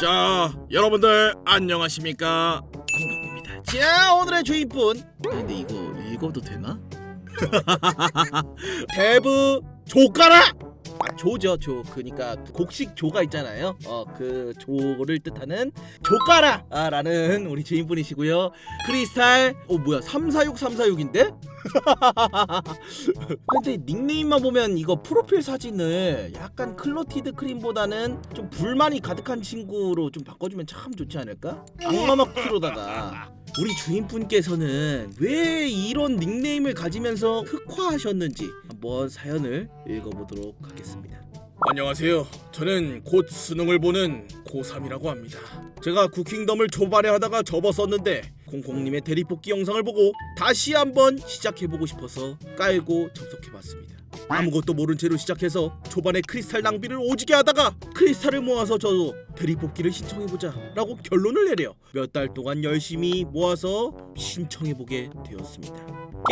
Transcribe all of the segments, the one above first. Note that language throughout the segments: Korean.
자, 여러분들 안녕하십니까? 공공입니다. 자, 오늘의 주인분. 아, 근데 이거 읽어도 되나? 대부 조가라. 아, 조죠, 조. 그러니까 곡식 조가 있잖아요. 어, 그 조를 뜻하는 조가라라는 우리 주인분이시고요. 크리스탈, 어 뭐야, 346 346인데? 근데 닉네임만 보면 이거 프로필 사진을 약간 클로티드 크림보다는 좀 불만이 가득한 친구로 좀 바꿔주면 참 좋지 않을까? 악마마크로다가 우리 주인분께서는 왜 이런 닉네임을 가지면서 흑화하셨는지 한번 사연을 읽어보도록 하겠습니다. 안녕하세요. 저는 곧 수능을 보는 고3이라고 합니다. 제가 쿠킹덤을 초반에 하다가 접었었는데 공공님의 대리뽑기 영상을 보고 다시 한번 시작해보고 싶어서 깔고 접속해봤습니다. 아무것도 모른 채로 시작해서 초반에 크리스탈 낭비를 오지게 하다가 크리스탈을 모아서 저도 대리뽑기를 신청해보자 라고 결론을 내려 몇 달 동안 열심히 모아서 신청해보게 되었습니다.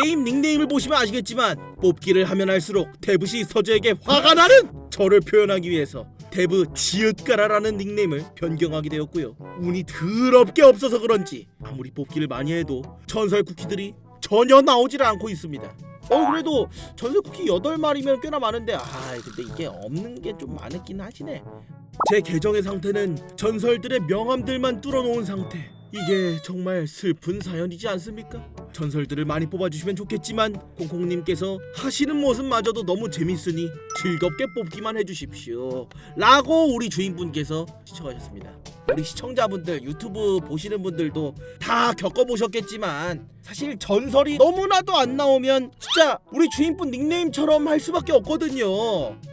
게임 닉네임을 보시면 아시겠지만 뽑기를 하면 할수록 데브시 서재에게 화가 나는 저를 표현하기 위해서 데브 지읒가라라는 닉네임을 변경하게 되었고요. 운이 더럽게 없어서 그런지 아무리 뽑기를 많이 해도 전설 쿠키들이 전혀 나오질 않고 있습니다. 어 그래도 전설 쿠키 8마리면 꽤나 많은데 아 근데 이게 없는 게 좀 많긴 하시네. 제 계정의 상태는 전설들의 명함들만 뚫어놓은 상태. 이게 정말 슬픈 사연이지 않습니까? 전설들을 많이 뽑아주시면 좋겠지만 콩콩님께서 하시는 모습마저도 너무 재밌으니 즐겁게 뽑기만 해주십시오. 라고 우리 주인분께서 시청하셨습니다. 우리 시청자분들 유튜브 보시는 분들도 다 겪어보셨겠지만 사실 전설이 너무나도 안 나오면 진짜 우리 주인분 닉네임처럼 할 수밖에 없거든요.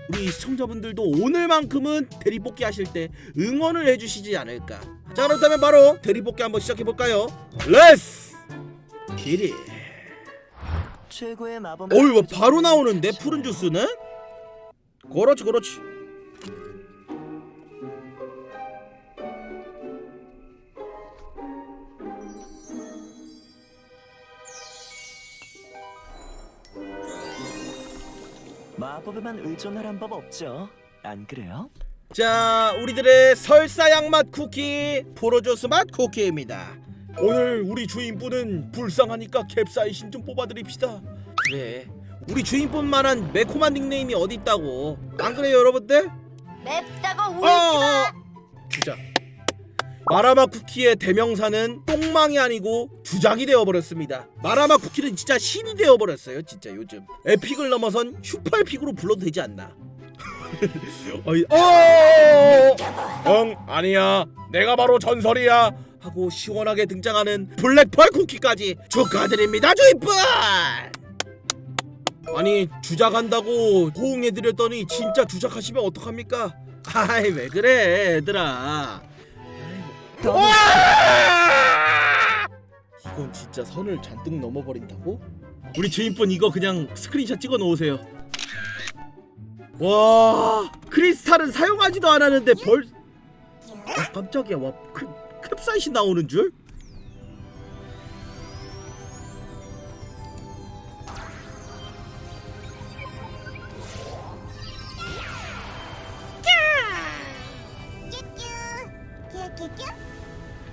우리 시청자분들도 오늘만큼은 대리뽑기 하실 때 응원을 해주시지 않을까. 자 그렇다면 바로 대리뽑기 한번 시작해볼까요? 렛츠 기리 최고의 마법. 어이 뭐 바로 나오는데 푸른 주스는? 그렇지 그렇지 마법에만 의존할 법 없죠. 안 그래요? 자 우리들의 설사양 맛 쿠키 프로주스 맛 쿠키입니다 오늘 우리 주인분은 불쌍하니까 캡사이신 좀 뽑아드립시다 그래 우리 주인분만한 매콤한 닉네임이 어디 있다고 안 그래요 여러분들? 맵다고 어, 어, 주작. 마라마 쿠키의 대명사는 똥망이 아니고 주작이 되어버렸습니다. 마라마 쿠키는 진짜 신이 되어버렸어요. 진짜 요즘 에픽을 넘어선 슈퍼에픽으로 불러도 되지 않나? 어이, 어, 응 아니야. 내가 바로 전설이야. 하고 시원하게 등장하는 블랙펄 쿠키까지 축하드립니다, 주인분. 아니 주작한다고 호응해드렸더니 진짜 주작하시면 어떡합니까? 아이 왜 그래 얘들아 이건 진짜 선을 잔뜩 넘어버린다고? 우리 주인분 이거 그냥 스크린샷 찍어 놓으세요 와 크리스탈은 사용하지도 않았는데 벌 아, 깜짝이야 와 크, 캡사이신 나오는 줄?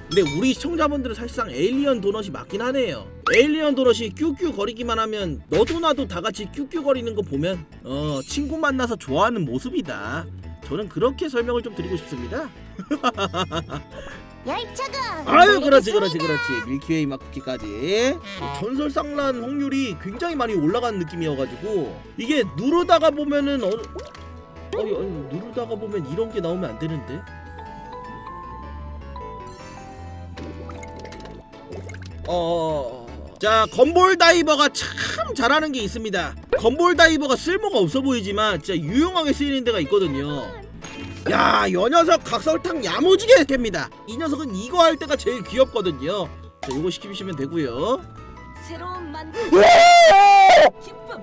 근데 우리 시청자분들은 사실상 에일리언 도넛이 맞긴 하네요. 에일리언 도넛이 뀨뀨 거리기만 하면 너도 나도 다 같이 뀨뀨 거리는 거 보면 어 친구 만나서 좋아하는 모습이다. 저는 그렇게 설명을 좀 드리고 싶습니다. 열차가 아유 그렇지 그렇지 그렇지 밀키웨이 마쿠키까지 전설상란 확률이 굉장히 많이 올라간 느낌이어가지고 이게 누르다가 보면은 어느 아니 아니 누르다가 보면 이런 게 나오면 안 되는데 어. 자, 건볼 다이버가 참 잘하는 게 있습니다. 건볼 다이버가 쓸모가 없어 보이지만 진짜 유용하게 쓰이는 데가 있거든요. 야, 이 녀석 각설탕 야무지게 깹니다. 이 녀석은 이거 할 때가 제일 귀엽거든요. 자, 이거 시키시면 되고요. 새로운 만남 기쁨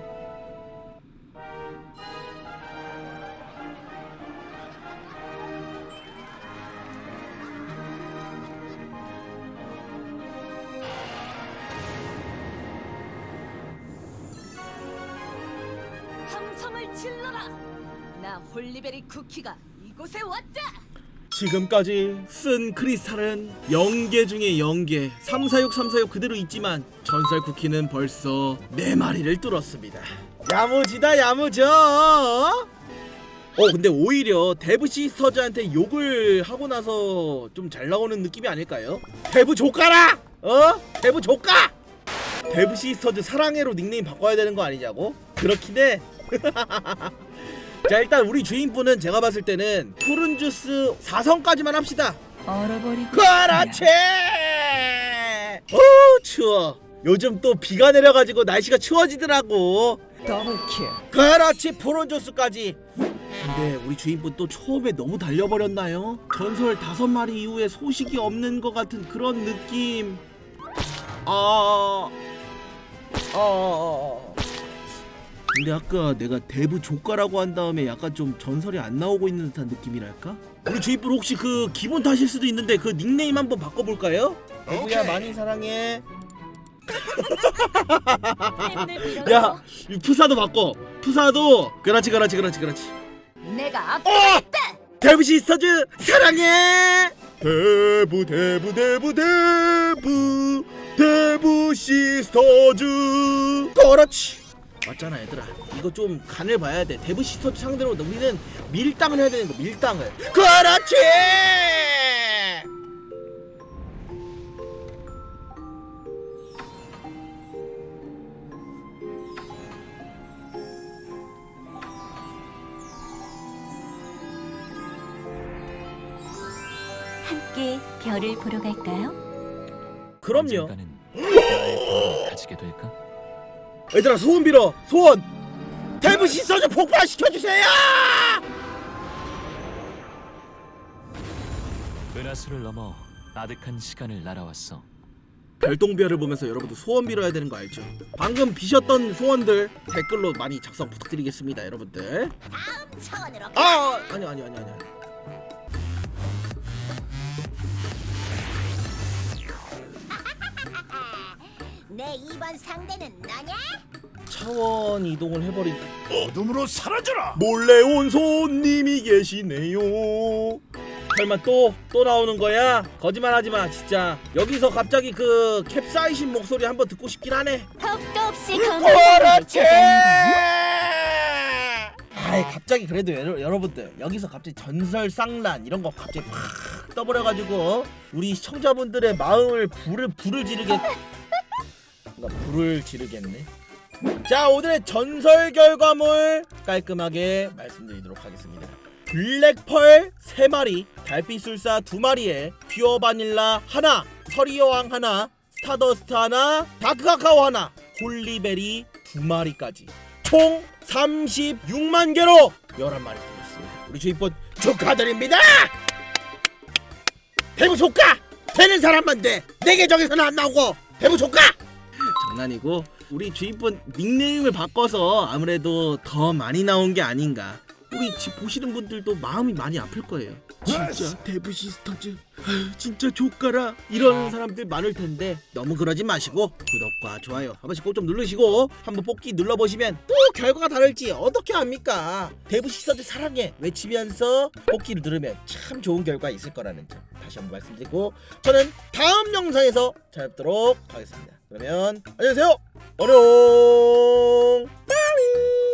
함성을 질러라 나 홀리베리 쿠키가 이곳에 왔다 지금까지 쓴 크리스탈은 0개 중에 0개 346 346 그대로 있지만 전설 쿠키는 벌써 4마리를 뚫었습니다 야무지다 야무져 어 근데 오히려 데브 시스터즈한테 욕을 하고 나서 좀 잘 나오는 느낌이 아닐까요? 데브 조카라! 어? 데브 조카! 데브 시스터즈 사랑해로 닉네임 바꿔야 되는 거 아니냐고? 그렇긴 해. 자 일단 우리 주인분은 제가 봤을 때는 푸른 주스 4성까지만 합시다. 얼어버리고 그렇지! 오 추워. 요즘 또 비가 내려가지고 날씨가 추워지더라고. 더블킬 그렇지 푸른 주스까지. 근데 우리 주인분 또 처음에 너무 달려버렸나요? 전설 다섯 마리 이후에 소식이 없는 것 같은 그런 느낌. 아, 아, 아. 근데 아까 내가 대부 조카라고 한 다음에 약간 좀 전설이 안 나오고 있는 듯한 느낌이랄까? 우리 주인분 혹시 그 기본 탓일 수도 있는데 그 닉네임 한번 바꿔볼까요? 대부야 많이 사랑해. 야, 이 푸사도 바꿔. 푸사도 그렇지, 그렇지, 그렇지, 그렇지. 내가 앞 어! 데브 시스터즈 사랑해 데브 데브 데브 데브 데브 시스터즈 그렇지 맞잖아 얘들아. 이거 좀 간을 봐야 돼. 데브 시스터즈 상대로 우리는 밀당을 해야 되는 거 밀당을. 그렇지! 함께 별을 보러 갈까요? 그럼요. 언젠가는 나의 가지게 될까? 얘들아 소원 빌어 소원 데브 시스터즈 폭발시켜 주세요 은하수를 넘어 아득한 시간을 날아왔어. 별똥별을 보면서 여러분들 소원 빌어야 되는 거 알죠? 방금 비셨던 소원들 댓글로 많이 작성 부탁드리겠습니다, 여러분들. 차원으로 아, 아니 아니 아니 아니. 내 이번 상대는 너냐? 차원 이동을 해버린 어둠으로 사라져라. 몰래 온 손님이 계시네요. 설마 또 또 나오는 거야? 거짓말하지 마, 진짜. 여기서 갑자기 그 캡사이신 목소리 한번 듣고 싶긴 하네. 턱도 없이 그렇지. 아이 갑자기 그래도 여러, 여러분들 여기서 갑자기 전설 쌍란 이런 거 갑자기 팍 떠버려가지고 우리 시청자분들의 마음을 불을 불을 지르겠. 그러니까 불을 지르겠네. 자 오늘의 전설 결과물 깔끔하게 말씀드리도록 하겠습니다. 블랙펄 3마리, 달빛술사 2마리에 퓨어 바닐라 하나, 서리여왕 하나, 스타더스트 하나, 다크카카오 하나, 홀리베리 2마리까지 총 36만 개로 11마리 되었습니다. 우리 주인분 축하드립니다! 대부 조카! 되는 사람만 돼! 내 계정에서는 안 나오고 대부 조카! 장난이고 우리 주인분 닉네임을 바꿔서 아무래도 더 많이 나온 게 아닌가. 우리 집 보시는 분들도 마음이 많이 아플 거예요. 진짜 데브 시스터즈. 진짜 조카라. 이런 사람들 많을 텐데 너무 그러지 마시고 구독과 좋아요 한 번씩 꼭 좀 누르시고 한번 뽑기 눌러보시면 또 결과가 다를지 어떻게 합니까? 데브 시스터즈 사랑해 외치면서 뽑기를 누르면 참 좋은 결과 있을 거라는 점 다시 한번 말씀드리고 저는 다음 영상에서 찾아뵙도록 하겠습니다 그러면 안녕하세요 어룡. 따위.